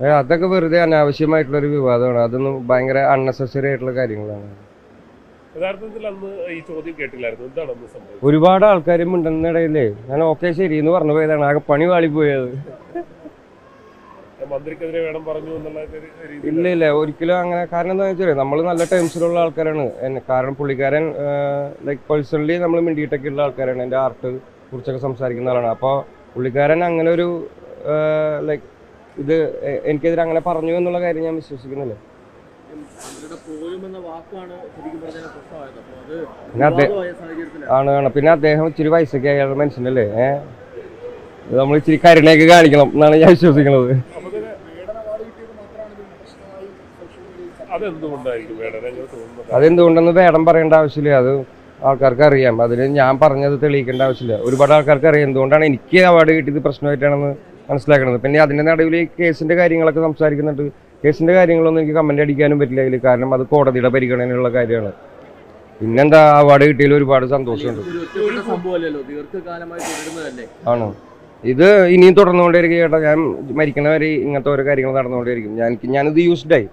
അതൊക്കെ വെറുതെ അനാവശ്യമായിട്ടുള്ള ഒരു വിവാദമാണ്. അതൊന്നും ഭയങ്കര അൺനെസസറി ആയിട്ടുള്ള കാര്യങ്ങളാണ്. യഥാർത്ഥത്തിൽ അന്ന് ഈ ചോദ്യം കേട്ടില്ലായിരുന്നു. എന്താണ് അന്ന് ഒരുപാട് ആൾക്കാർ മിണ്ടുന്നിടയിലേ ഞാൻ ഓക്കെ ശരി എന്ന് പറഞ്ഞു പോയതാണ്. ആകെ പണി വാളി പോയത്. മന്ത്രിക്കെതിരെ വേണം പറഞ്ഞു എന്നുള്ള ഇല്ല ഇല്ല. ഒരിക്കലും അങ്ങനെ കാരണം എന്താ വെച്ചാൽ നമ്മൾ നല്ല ടേംസിലുള്ള ആൾക്കാരാണ്. കാരണം പുള്ളിക്കാരൻ ലൈക് പേഴ്സണലി നമ്മൾ മിണ്ടിയിട്ടൊക്കെ ഉള്ള ആൾക്കാരാണ്. എന്റെ ആർട്ട് കുറിച്ചൊക്കെ സംസാരിക്കുന്ന ആളാണ്. അപ്പോൾ പുള്ളിക്കാരൻ അങ്ങനെ ഒരു ലൈക്ക് ഇത് എനിക്കെതിരെ അങ്ങനെ പറഞ്ഞു എന്നുള്ള കാര്യം ഞാൻ വിശ്വസിക്കുന്നില്ല. ആണ് ആണ്. പിന്നെ അദ്ദേഹം ഇച്ചിരി വയസ്സൊക്കെ അയാളുടെ മനുഷ്യനല്ലേ? ഏഹ് നമ്മൾ ഇച്ചിരി കരുണയൊക്കെ കാണിക്കണം എന്നാണ് ഞാൻ വിശ്വസിക്കുന്നത്. അതെന്തുകൊണ്ടെന്ന് വേടം പറയേണ്ട ആവശ്യമില്ല. അത് ആൾക്കാർക്ക് അറിയാം. അതിന് ഞാൻ പറഞ്ഞത് തെളിയിക്കേണ്ട ആവശ്യമില്ല. ഒരുപാട് ആൾക്കാർക്ക് അറിയാം. എന്തുകൊണ്ടാണ് എനിക്ക് അവാർഡ് കിട്ടിയത് പ്രശ്നമായിട്ടാണെന്ന് മനസ്സിലാക്കുന്നത് പിന്നെ അതിന്റെ നടുവിൽ ഈ കേസിന്റെ കാര്യങ്ങളൊക്കെ സംസാരിക്കുന്നുണ്ട്. കേസിന്റെ കാര്യങ്ങളൊന്നും എനിക്ക് കമന്റ് അടിക്കാനും പറ്റില്ല അതിൽ കാരണം അത് കോടതിയുടെ പരിഗണനയുള്ള കാര്യമാണ്. പിന്നെന്താ? അവാർഡ് കിട്ടിയതിൽ ഒരുപാട് സന്തോഷമുണ്ട്. ആണോ? ഇത് ഇനിയും തുടർന്നുകൊണ്ടേയിരിക്കും ചേട്ടാ ഞാൻ മരിക്കണവരെ ഇങ്ങനത്തെ ഓരോ കാര്യങ്ങൾ നടന്നുകൊണ്ടേയിരിക്കും. ഞാൻ ഞാനിത് യൂസ്ഡായി